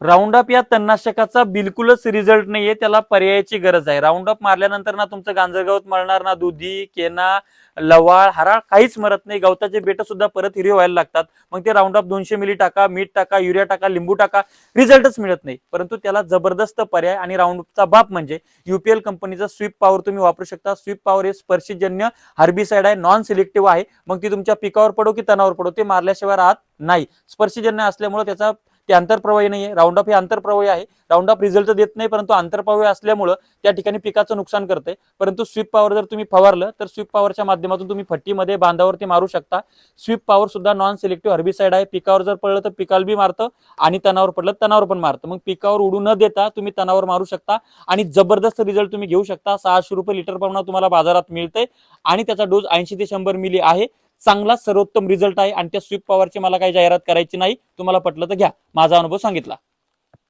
Round up या तणनाशकाचा बिलकुलच रिझल्ट नाहीये त्याला पर्यायाची गरज आहे. राऊंड अप मारल्यानंतर ना तुमचं गांजर गवत मरणार ना दुधी केना लवाळ हराळ काहीच मरत नाही. गवताचे बेट सुद्धा परत हिरवे व्हायला लागतात. मग ते राऊंड अप दोनशे मिली टाका मीठ टाका युरिया टाका लिंबू टाका रिझल्टच मिळत नाही. परंतु त्याला जबरदस्त पर्याय आणि राऊंड अपचा बाप म्हणजे युपीएल कंपनीचा स्वीप पॉवर तुम्ही वापरू शकता. स्वीप पॉवर हे स्पर्शीजन्य हर्बिसाइड आहे नॉन सिलेक्टिव्ह आहे. मग ती तुमच्या पिकावर पडो की तणावर पडो ते मारल्याशिवाय राहत नाही. स्पर्शीजन्य असल्यामुळे त्याचा ते आंतरप्रवाही आहे राऊंड ऑफ हे आंतरप्रवाही आहे. राऊंड ऑफ रिझल्ट देत नाही परंतु आंतरप्रवाही असल्यामुळं त्या ठिकाणी पिकाचं नुकसान करते परंतु स्वीप पॉवर जर तुम्ही फवारलं तर स्वीप पॉवरच्या माध्यमातून तुम्ही फट्टीमध्ये बांधावरती मारू शकता. स्वीप पॉवर सुद्धा नॉन सिलेक्टिव्ह हर्बिसाईड आहे. पिकावर जर पडलं तर पिकाला बी मारतं आणि तणावर पडलं तणावर पण मारतं. मग पिकावर उडू न देता तुम्ही तणावर मारू शकता आणि जबरदस्त रिझल्ट तुम्ही घेऊ शकता. सहाशे रुपये लिटर प्रमाणात तुम्हाला बाजारात मिळते आणि त्याचा डोस ऐंशी ते शंभर मिली आहे. चांगला सर्वोत्तम रिझल्ट आहे आणि त्या स्वीप पॉवरची मला काही जाहिरात करायची नाही. तुम्हाला पटलं तर घ्या. माझा अनुभव सांगितला.